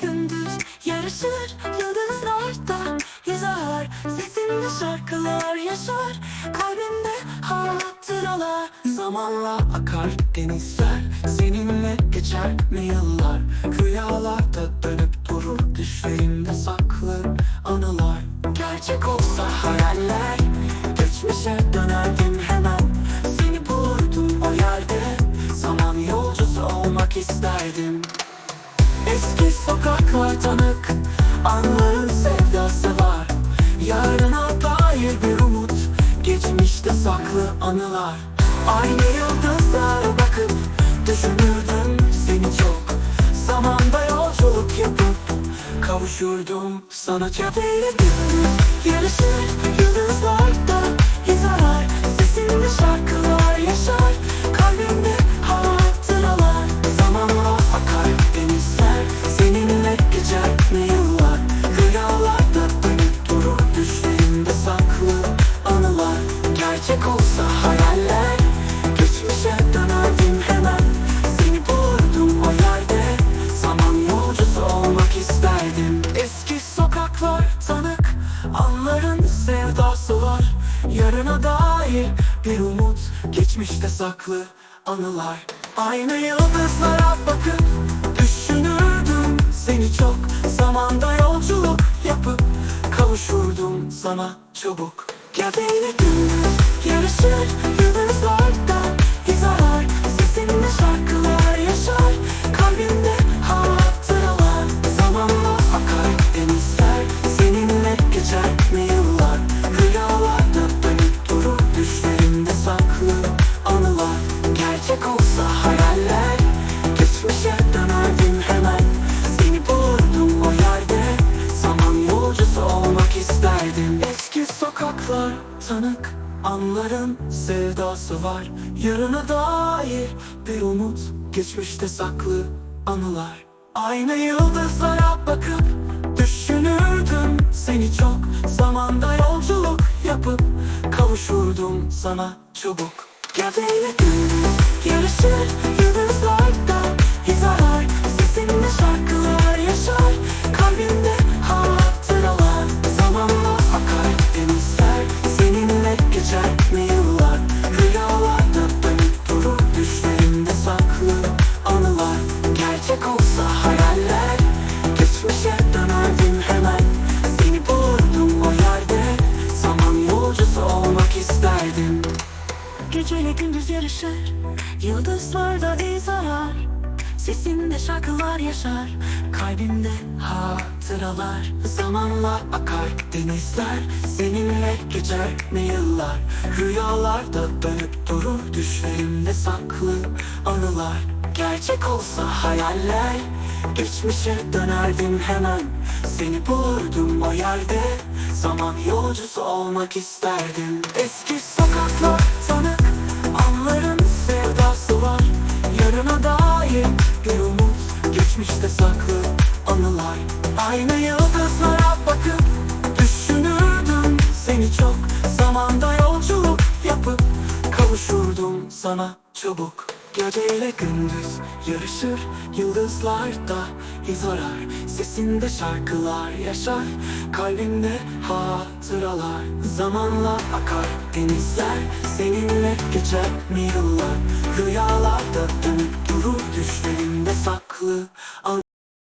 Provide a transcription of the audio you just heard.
gündüz yarışır Yıldızlarda yüzer. Sesinde şarkılar yaşar Kalbimde hatıralar Zamanla akar denizler Seninle geçer mi yıllar? Rüyalarda dönüp durur Düşlerimde saklı anılar. Gerçek olsa hayaller Geçmişe dönerdim Eski sokaklar tanık. Anların sevdası var. Yarına dair bir umut. Geçmişte saklı anılar. Aynı yıldızlara bakıp Düşünürdüm seni çok. Zamanda yolculuk yapıp Kavuşurdum sana. Caddeyle gündüz Yarışır yıldızlarda Yüzer Gerçek olsa Geçmişe dönerdim hemen. Seni bulurdum o yerde. Zaman yolcusu olmak isterdim. Eski sokaklar tanık. Anların sevdası var. Yarına dair bir umut. Geçmişte saklı anılar. Aynı yıldızlara bakıp Düşünürdüm seni çok. Zamanda yolculuk yapıp Kavuşurdum sana çabuk Geceyle gündüz yarışır Yıldızlarda tanık Anların sevdası var. Yarına dair bir umut Geçmişte saklı anılar. Aynı yıldızlara bakıp Düşünürdüm seni çok. Zamanda yolculuk yapıp Kavuşurdum sana çabuk Geceyle gündüz yarışır Yıldızlarda izar Sesinde şarkılar Geceyle gündüz yarışır Yıldızlarda izar Sesinde şarkılar yaşar Kalbimde hatıralar. Zamanla akar denizler Seninle geçer ne yıllar? Rüyalarda dönüp durur Düşlerimde saklı anılar. Gerçek olsa hayaller Geçmişe dönerdim hemen. Seni bulurdum o yerde Zaman yolcusu olmak isterdim. Eski sokaklar Aynı yıldızlara bakıp Düşünürdüm seni çok. Zamanda yolculuk yapıp Kavuşurdum sana çabuk. Geceyle gündüz yarışır Yıldızlarda iz arar Sesinde şarkılar yaşar Kalbimde hatıralar. Zamanla akar denizler Seninle geçer mi yıllar? Rüyalarda dönüp durur Düşlerimde saklı